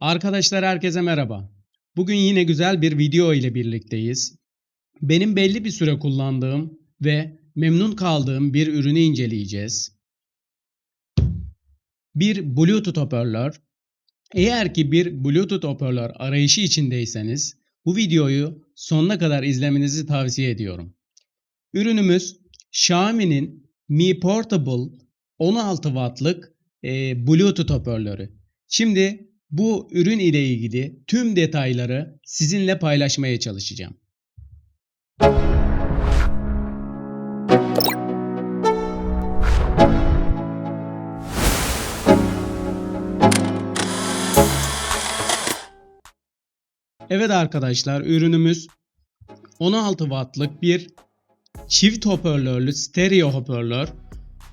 Arkadaşlar herkese merhaba. Bugün yine güzel bir video ile birlikteyiz. Benim belli bir süre kullandığım ve memnun kaldığım bir ürünü inceleyeceğiz. Bir Bluetooth hoparlör. Eğer ki bir Bluetooth hoparlör arayışı içindeyseniz bu videoyu sonuna kadar izlemenizi tavsiye ediyorum. Ürünümüz Xiaomi'nin Mi Portable 16 wattlık e, Bluetooth hoparlörü. Şimdi bu ürün ile ilgili tüm detayları sizinle paylaşmaya çalışacağım. Evet arkadaşlar ürünümüz 16 wattlık bir çift hoparlörlü stereo hoparlör.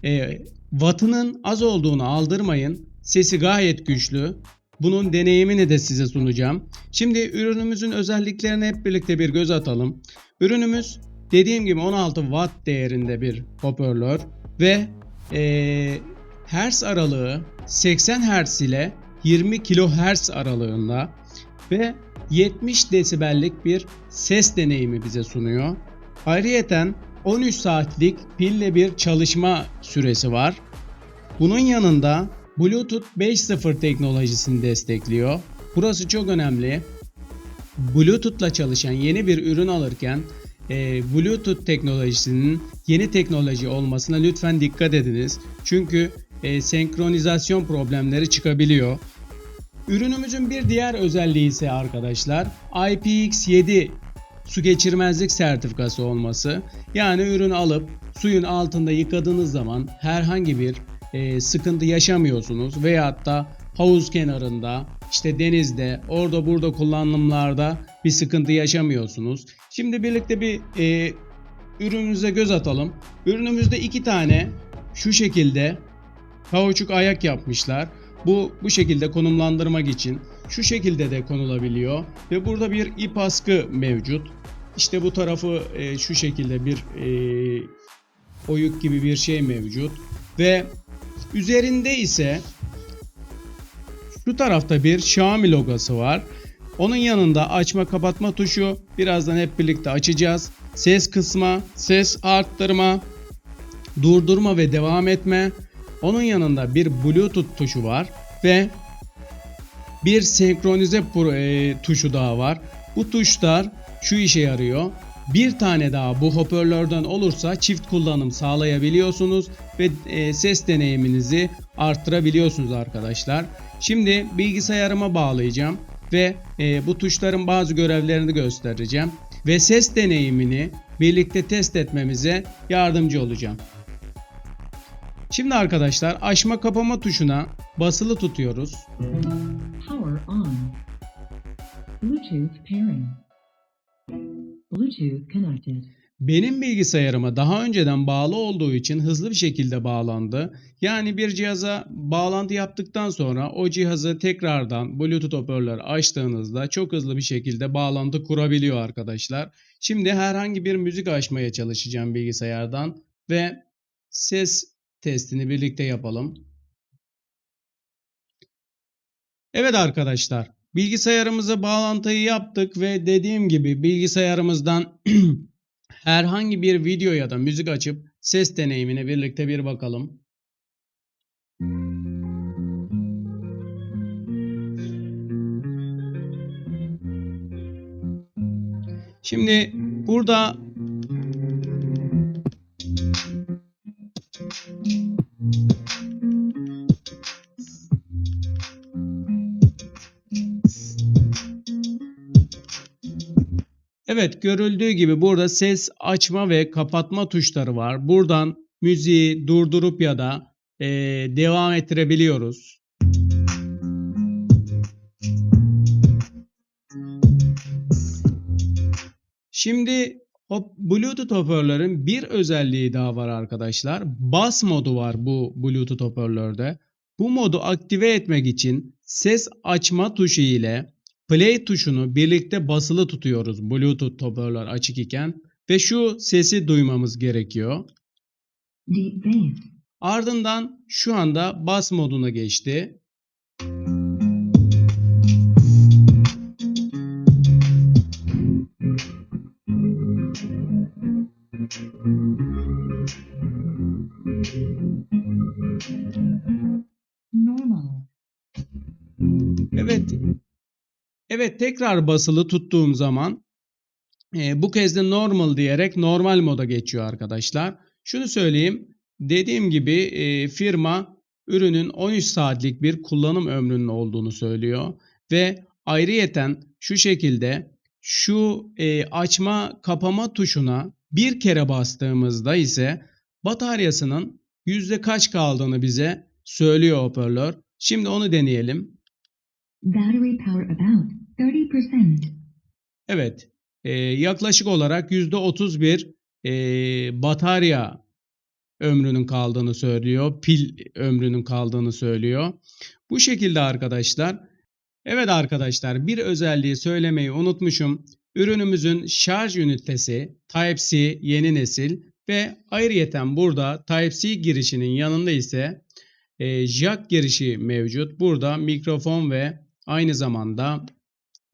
E, wattının az olduğunu aldırmayın. Sesi gayet güçlü. Bunun deneyimini de size sunacağım. Şimdi ürünümüzün özelliklerine hep birlikte bir göz atalım. Ürünümüz dediğim gibi 16 watt değerinde bir hoparlör ve e, hertz aralığı 80 hertz ile 20 kilohertz aralığında ve 70 desibellik bir ses deneyimi bize sunuyor. Ayrıyeten 13 saatlik pille bir çalışma süresi var. Bunun yanında Bluetooth 5.0 teknolojisini destekliyor. Burası çok önemli. Bluetooth'la çalışan yeni bir ürün alırken e, Bluetooth teknolojisinin yeni teknoloji olmasına lütfen dikkat ediniz. Çünkü e, senkronizasyon problemleri çıkabiliyor. Ürünümüzün bir diğer özelliği ise arkadaşlar IPX7 su geçirmezlik sertifikası olması. Yani ürünü alıp suyun altında yıkadığınız zaman herhangi bir e, sıkıntı yaşamıyorsunuz veyahut da havuz kenarında işte denizde orada burada kullanımlarda bir sıkıntı yaşamıyorsunuz. Şimdi birlikte bir e, ürünümüze göz atalım. Ürünümüzde iki tane şu şekilde kauçuk ayak yapmışlar. Bu bu şekilde konumlandırmak için şu şekilde de konulabiliyor ve burada bir ip askı mevcut. İşte bu tarafı e, şu şekilde bir e, oyuk gibi bir şey mevcut ve üzerinde ise şu tarafta bir Xiaomi logosu var. Onun yanında açma kapatma tuşu birazdan hep birlikte açacağız. Ses kısma, ses arttırma, durdurma ve devam etme. Onun yanında bir Bluetooth tuşu var ve bir senkronize e, tuşu daha var. Bu tuşlar şu işe yarıyor. Bir tane daha bu hoparlörden olursa çift kullanım sağlayabiliyorsunuz ve e, ses deneyiminizi arttırabiliyorsunuz arkadaşlar. Şimdi bilgisayarıma bağlayacağım ve e, bu tuşların bazı görevlerini göstereceğim ve ses deneyimini birlikte test etmemize yardımcı olacağım. Şimdi arkadaşlar açma kapama tuşuna basılı tutuyoruz. Power on. Bluetooth pairing. Benim bilgisayarıma daha önceden bağlı olduğu için hızlı bir şekilde bağlandı. Yani bir cihaza bağlantı yaptıktan sonra o cihazı tekrardan Bluetooth hoparlör açtığınızda çok hızlı bir şekilde bağlantı kurabiliyor arkadaşlar. Şimdi herhangi bir müzik açmaya çalışacağım bilgisayardan ve ses testini birlikte yapalım. Evet arkadaşlar, bilgisayarımıza bağlantıyı yaptık ve dediğim gibi bilgisayarımızdan herhangi bir video ya da müzik açıp ses deneyimine birlikte bir bakalım. Şimdi burada Evet görüldüğü gibi burada ses açma ve kapatma tuşları var. Buradan müziği durdurup ya da e, devam ettirebiliyoruz. Şimdi hop, Bluetooth hoparlörün bir özelliği daha var arkadaşlar. Bas modu var bu Bluetooth hoparlörde. Bu modu aktive etmek için ses açma tuşu ile Play tuşunu birlikte basılı tutuyoruz Bluetooth hoparlör açık iken ve şu sesi duymamız gerekiyor. Ardından şu anda bas moduna geçti. Evet, Evet tekrar basılı tuttuğum zaman e, bu kez de normal diyerek normal moda geçiyor arkadaşlar. Şunu söyleyeyim. Dediğim gibi e, firma ürünün 13 saatlik bir kullanım ömrünün olduğunu söylüyor. Ve ayrıyeten şu şekilde şu e, açma kapama tuşuna bir kere bastığımızda ise bataryasının yüzde kaç kaldığını bize söylüyor hoparlör. Şimdi onu deneyelim. Battery power about 30%. Evet, e, yaklaşık olarak %31 e, batarya ömrünün kaldığını söylüyor. Pil ömrünün kaldığını söylüyor. Bu şekilde arkadaşlar. Evet arkadaşlar bir özelliği söylemeyi unutmuşum. Ürünümüzün şarj ünitesi Type-C yeni nesil ve ayrıyeten burada Type-C girişinin yanında ise e, jack girişi mevcut. Burada mikrofon ve aynı zamanda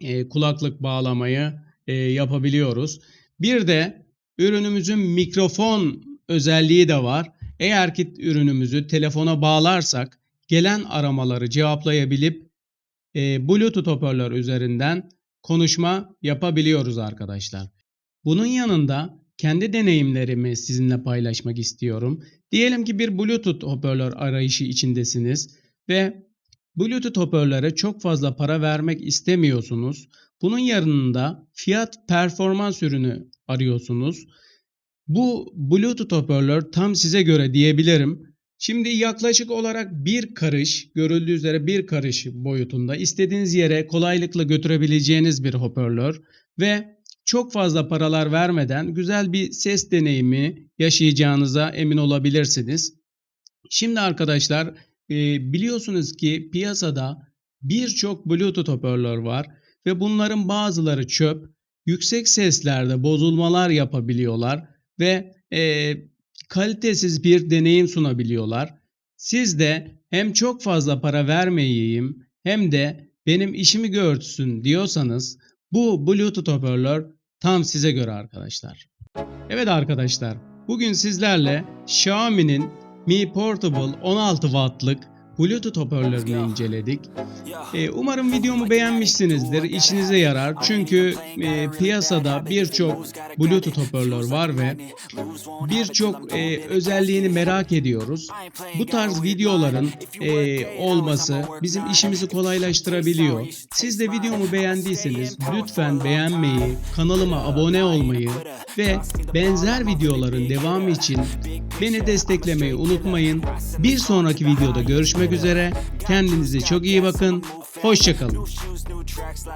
e, kulaklık bağlamayı e, yapabiliyoruz. Bir de ürünümüzün mikrofon özelliği de var. Eğer ki ürünümüzü telefona bağlarsak gelen aramaları cevaplayabilip e, Bluetooth hoparlör üzerinden konuşma yapabiliyoruz arkadaşlar. Bunun yanında kendi deneyimlerimi sizinle paylaşmak istiyorum. Diyelim ki bir Bluetooth hoparlör arayışı içindesiniz ve Bluetooth hoparlöre çok fazla para vermek istemiyorsunuz. Bunun yanında fiyat performans ürünü arıyorsunuz. Bu Bluetooth hoparlör tam size göre diyebilirim. Şimdi yaklaşık olarak bir karış, görüldüğü üzere bir karış boyutunda istediğiniz yere kolaylıkla götürebileceğiniz bir hoparlör ve çok fazla paralar vermeden güzel bir ses deneyimi yaşayacağınıza emin olabilirsiniz. Şimdi arkadaşlar e, biliyorsunuz ki piyasada birçok Bluetooth hoparlör var ve bunların bazıları çöp, yüksek seslerde bozulmalar yapabiliyorlar ve e, kalitesiz bir deneyim sunabiliyorlar. Siz de hem çok fazla para vermeyeyim hem de benim işimi görsün diyorsanız bu Bluetooth hoparlör tam size göre arkadaşlar. Evet arkadaşlar bugün sizlerle Xiaomi'nin Mi Portable 16 wattlık Bluetooth hoparlörünü inceledik. Ee, umarım videomu beğenmişsinizdir, işinize yarar. Çünkü e, piyasada birçok Bluetooth hoparlör var ve birçok e, özelliğini merak ediyoruz. Bu tarz videoların e, olması bizim işimizi kolaylaştırabiliyor. Siz de videomu beğendiyseniz lütfen beğenmeyi, kanalıma abone olmayı ve benzer videoların devamı için beni desteklemeyi unutmayın. Bir sonraki videoda görüşmek üzere. Kendinize çok iyi bakın. Hoşçakalın.